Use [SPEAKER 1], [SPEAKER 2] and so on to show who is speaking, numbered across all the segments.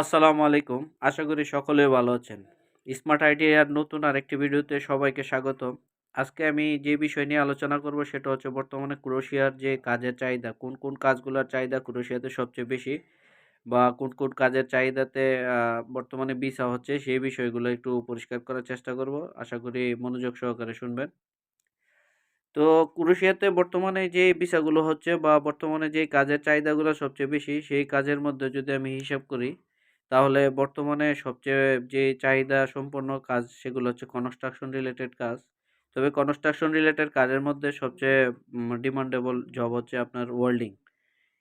[SPEAKER 1] আসসালামু আলাইকুম। আশা করি সকলে ভালো আছেন। স্মার্ট আইডিয়ার নতুন আরেকটি ভিডিওতে সবাইকে স্বাগত আজকে আমি যে বিষয় নিয়ে আলোচনা করব সেটা হচ্ছে বর্তমানে ক্রোশিয়ার যে কাজের চাহিদা, কোন কোন কাজগুলোর চাহিদা ক্রোশিয়াতে সবচেয়ে বেশি বা কোন কোন কাজের চাহিদাতে বর্তমানে ভিসা হচ্ছে সেই বিষয়গুলো একটু পরিষ্কার করার চেষ্টা করব। আশা করি মনোযোগ সহকারে শুনবেন। তো ক্রোশিয়াতে বর্তমানে যে ভিসাগুলো হচ্ছে বা বর্তমানে যে কাজের চাহিদাগুলো সবচেয়ে বেশি, সেই কাজের মধ্যে যদি আমি হিসাব করি তাহলে বর্তমানে সবচেয়ে যে চাহিদা সম্পন্ন কাজ সেগুলো হচ্ছে কনস্ট্রাকশন রিলেটেড কাজ। তবে কনস্ট্রাকশন রিলেটেড কাজের মধ্যে সবচেয়ে ডিমান্ডেবল জব হচ্ছে আপনার ওয়েল্ডিং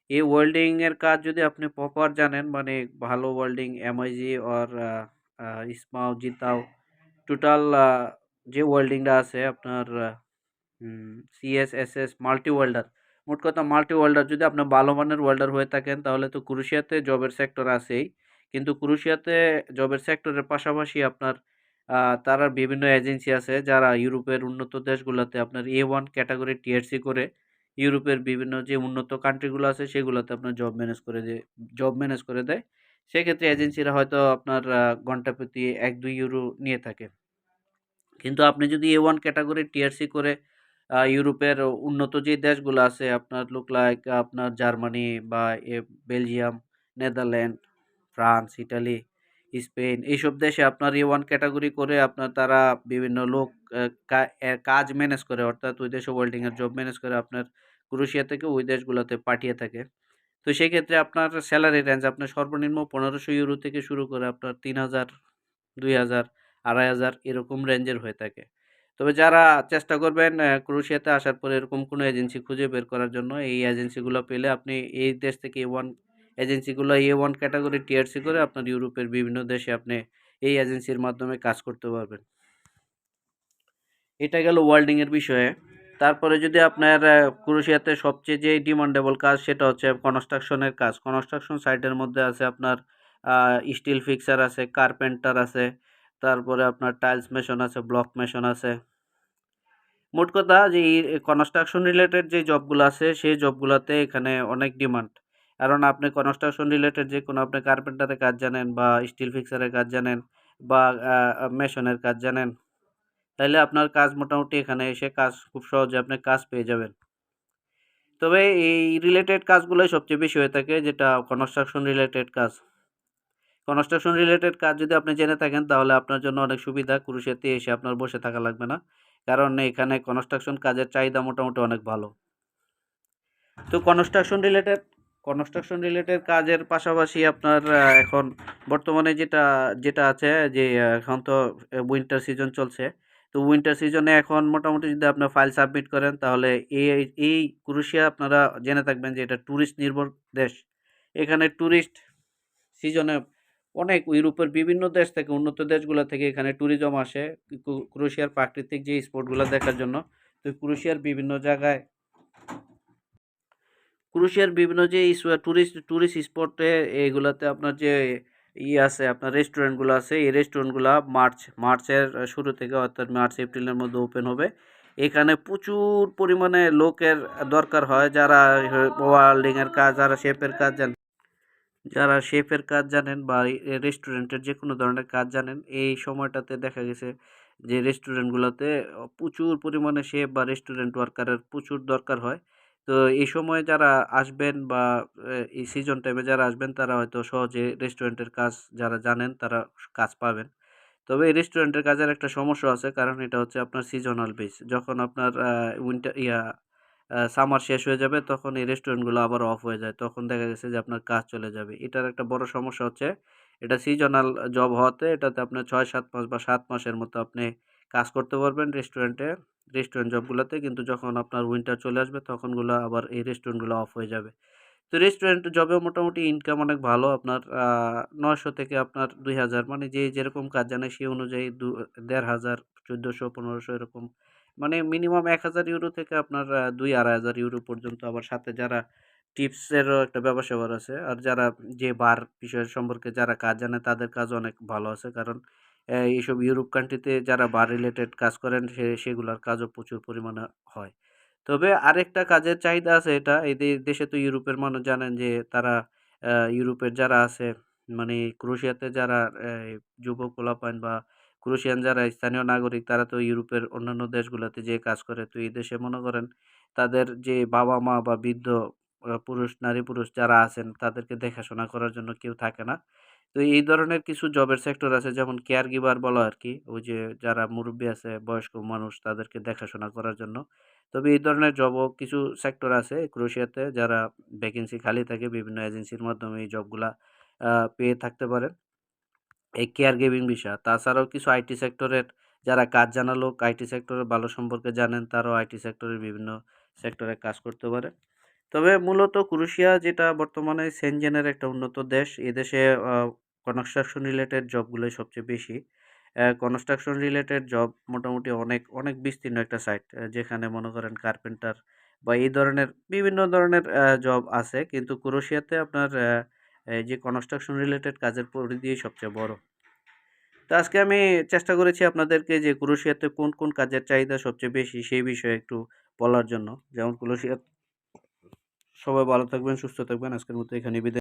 [SPEAKER 1] এই ওয়েল্ডিং এর কাজ যদি আপনি প্রপার জানেন মানে ভালো ওয়েল্ডিং এমআইজি অর ইসমাও জিতাও টোটাল যে ওয়েল্ডিংটা আছে আপনার সিএসএসএস মাল্টি ওয়েল্ডার মোট কথা মাল্টি ওয়েল্ডার যদি আপনি ভালো মানের ওয়েল্ডার হয়ে থাকেন, তাহলে তো ক্রুশিয়াতে জবের সেক্টর আছেই। কিন্তু ক্রুশিয়াতে জবের সেক্টরের পাশাপাশি আপনার তারা বিভিন্ন এজেন্সি আছে যারা ইউরোপের উন্নত দেশগুলোতে আপনার এ ওয়ান ক্যাটাগরি টিএসসি করে, ইউরোপের বিভিন্ন যে উন্নত কান্ট্রিগুলো আছে সেগুলোতে আপনার জব ম্যানেজ করে দিয়ে জব ম্যানেজ করে দেয়। সেক্ষেত্রে এজেন্সিরা হয়তো আপনার ঘণ্টা প্রতি এক, দুই ইউরো নিয়ে থাকে। কিন্তু আপনি যদি এ ওয়ান ক্যাটাগরি টিআরসি করে ইউরোপের উন্নত যে দেশগুলো আছে আপনার লুক লাইক আপনার জার্মানি বা Belgium, Netherland France Italy Spain এইসব দেশে আপনার এ ওয়ান ক্যাটাগরি করে আপনার তারা বিভিন্ন লোক কাজ ম্যানেজ করে অর্থাৎ ওই দেশে ওয়েল্ডিংয়ের জব ম্যানেজ করে আপনার ক্রোশিয়া থেকে ওই দেশগুলোতে পাঠিয়ে থাকে। তো সেই ক্ষেত্রে আপনার স্যালারি রেঞ্জ আপনার সর্বনিম্ন পনেরোশো ইউরো থেকে শুরু করে আপনার তিন হাজার দুই হাজার আড়াই হাজার এরকম রেঞ্জের হয়ে থাকে। তবে যারা চেষ্টা করবেন আহ, ক্রোয়েশিয়াতে আসার পরে এরকম কোনো এজেন্সি খুঁজে বের করার জন্য এই এজেন্সিগুলো পেলে আপনি এই দেশ থেকে ওয়ান এজেন্সিগুলো এ ওয়ান ক্যাটাগরি টিআরসি করে আপনার ইউরোপের বিভিন্ন দেশে আপনি এই এজেন্সির মাধ্যমে কাজ করতে পারবেন। এটা গেল ওয়েল্ডিংয়ের বিষয়ে। তারপরে যদি আপনার আহ, ক্রোয়েশিয়াতে সবচেয়ে যে ডিমান্ডেবল কাজ সেটা হচ্ছে কনস্ট্রাকশনের কাজ। কনস্ট্রাকশন সাইটের মধ্যে আছে আপনার স্টিল ফিক্সার আছে কার্পেন্টার আছে তারপরে আপনার টাইলস মেশন আছে ব্লক মেশন আছে। মোট কথা যে কনস্ট্রাকশন রিলেটেড যে জবগুলো আছে সেই জবগুলোতে এখানে অনেক ডিমান্ড কারণ আপনি কনস্ট্রাকশন রিলেটেড যে কোনো আপনি কার্পেন্টারের কাজ জানেন বা স্টিল ফিক্সারের কাজ জানেন বা মেশনের কাজ জানেন তাহলে আপনার কাজ মোটামুটি এখানে এসে কাজ খুব সহজে আপনি কাজ পেয়ে যাবেন। তবে এই রিলেটেড কাজগুলোই সবচেয়ে বেশি হয়ে থাকে যেটা কনস্ট্রাকশন রিলেটেড কাজ। কনস্ট্রাকশন রিলেটেড কাজ যদি আপনি জেনে থাকেন তাহলে আপনার জন্য অনেক সুবিধা ক্রুশেতে এসে আপনার বসে থাকা লাগবে না। কারণ এখানে কনস্ট্রাকশন কাজের চাহিদা মোটামুটি অনেক ভালো। তো কনস্ট্রাকশন রিলেটেড কনস্ট্রাকশন রিলেটেড কাজের পাশাপাশি আপনার এখন বর্তমানে যেটা যেটা আছে যে এখন তো উইন্টার সিজন চলছে। তো উইন্টার সিজনে এখন মোটামুটি যদি আপনার ফাইল সাবমিট করেন, তাহলে এই এই ক্রুশিয়া আপনারা জেনে থাকবেন যে এটা ট্যুরিস্ট নির্ভর দেশ। এখানে ট্যুরিস্ট সিজনে অনেক ইউরোপের বিভিন্ন দেশ থেকে, উন্নত দেশগুলো থেকে এখানে ট্যুরিজম আসে। ক্রু- ক্রোয়েশিয়ার প্রাকৃতিক যে স্পটগুলো দেখার জন্য, তো ক্রোয়েশিয়ার বিভিন্ন জায়গায় ক্রোয়েশিয়ার বিভিন্ন যে ট্যুরিস্ট ট্যুরিস্ট স্পটে এগুলাতে আপনার যে ই আছে, আপনার রেস্টুরেন্টগুলো আছে, এই রেস্টুরেন্টগুলো মার্চ, মার্চের শুরু থেকে অর্থাৎ মার্চ, এপ্রিলের মধ্যে ওপেন হবে। এখানে প্রচুর পরিমাণে লোকের দরকার হয় যারা ওয়ার্ল্ডিংয়ের কাজ, যারা শেফের কাজ জানেন, যারা শেফের কাজ জানেন বা রেস্টুরেন্টের যে কোনো ধরনের কাজ জানেন, এই সময়টাতে দেখা গেছে যে রেস্টুরেন্টগুলোতে প্রচুর পরিমাণে শেফ বা রেস্টুরেন্ট ওয়ার্কারের প্রচুর দরকার হয়। তো এই সময় যারা আসবেন বা এই সিজন টাইমে যারা আসবেন, তারা হয়তো সহজে রেস্টুরেন্টের কাজ যারা জানেন, তারা কাজ পাবেন। তবে এই রেস্টুরেন্টের কাজের একটা সমস্যা আছে, কারণ এটা হচ্ছে আপনার সিজনাল বেস যখন আপনার উইন্টার ইয়া সামার শেষ হয়ে যাবে, তখন এই রেস্টুরেন্টগুলো আবার অফ হয়ে যায়। তখন দেখা গেছে যে আপনার কাজ চলে যাবে। এটার একটা বড় সমস্যা হচ্ছে, এটা সিজনাল জব হওয়াতে এটাতে আপনার ছয়, সাত মাস বা সাত মাসের মতো আপনি কাজ করতে পারবেন রেস্টুরেন্টে রেস্টুরেন্ট জবগুলোতে কিন্তু যখন আপনার উইন্টার চলে আসবে তখনগুলো আবার এই রেস্টুরেন্টগুলো অফ হয়ে যাবে। তো রেস্টুরেন্ট জবেও মোটামুটি ইনকাম অনেক ভালো আপনার নয়শো থেকে আপনার দুই হাজার। মানে যে যেরকম কাজ জানে সেই অনুযায়ী দু, দেড় হাজার, চোদ্দোশো, পনেরোশো এরকম। মানে মিনিমাম এক হাজার ইউরো থেকে আপনার দুই আড়াই হাজার ইউরো পর্যন্ত আবার সাথে যারা টিপসেরও একটা ব্যবসা আছে। আর যারা যে বার বিষয় সম্পর্কে যারা কাজ জানে তাদের কাজ অনেক ভালো আছে। কারণ এইসব ইউরোপ কান্ট্রিতে যারা বার রিলেটেড কাজ করেন সে সেগুলোর কাজও প্রচুর পরিমাণে হয় তবে আরেকটা কাজের চাহিদা আছে এটা এই দেশে তো ইউরোপের মানুষ জানেন যে তারা ইউরোপের যারা আছে মানে ক্রোয়েশিয়াতে যারা এই যুব পোলাপান বা ক্রোয়েশিয়ান যারা স্থানীয় নাগরিক তারা তো ইউরোপের অন্যান্য দেশগুলোতে যেয়ে কাজ করে। তো এই দেশে মনে করেন তাদের যে বাবা-মা বা বৃদ্ধ পুরুষ, নারী-পুরুষ যারা আছেন তাদেরকে দেখাশোনা করার জন্য কেউ থাকে না। তো এই ধরনের কিছু জবের সেক্টর আছে যেমন কেয়ার গিভার বলো আর কি ওই যে যারা মুরব্বী আছে, বয়স্ক মানুষ তাদেরকে দেখাশোনা করার জন্য। তবে এই ধরনের জবও কিছু সেক্টর আছে ক্রোয়েশিয়াতে যারা ভ্যাকেন্সি খালি থাকে বিভিন্ন এজেন্সির মাধ্যমে এই জবগুলা পেয়ে থাকতে পারেন। এই কেয়ার গিভিং বিষয়। তাছাড়াও কিছু আইটি সেক্টরের যারা কাজ জানা লোক আইটি সেক্টরের ভালো সম্পর্কে জানেন তারাও আইটি সেক্টরের বিভিন্ন সেক্টরে কাজ করতে পারে। তবে মূলত ক্রোয়েশিয়া যেটা বর্তমানে সেনজেনের একটা উন্নত দেশ। এদেশে কনস্ট্রাকশন রিলেটেড জবগুলোই সবচেয়ে বেশি। কনস্ট্রাকশন রিলেটেড জব মোটামুটি অনেক, অনেক বিস্তীর্ণ একটা সাইট। যেখানে মনে করেন কার্পেন্টার বা এই ধরনের বিভিন্ন ধরনের জব আছে। কিন্তু ক্রোয়েশিয়াতে আপনার এই যে কনস্ট্রাকশন রিলেটেড কাজের পরিধি সবচেয়ে বড়। তো আজকে আমি চেষ্টা করেছি আপনাদেরকে যে ক্রোয়েশিয়াতে কোন, কোন কাজের চাহিদা সবচেয়ে বেশি সেই বিষয়ে একটু বলার জন্য। যেমন ক্রোয়েশিয়া সবাই ভালো থাকবেন, সুস্থ থাকবেন। আজকের মতো এখানে বিদায়।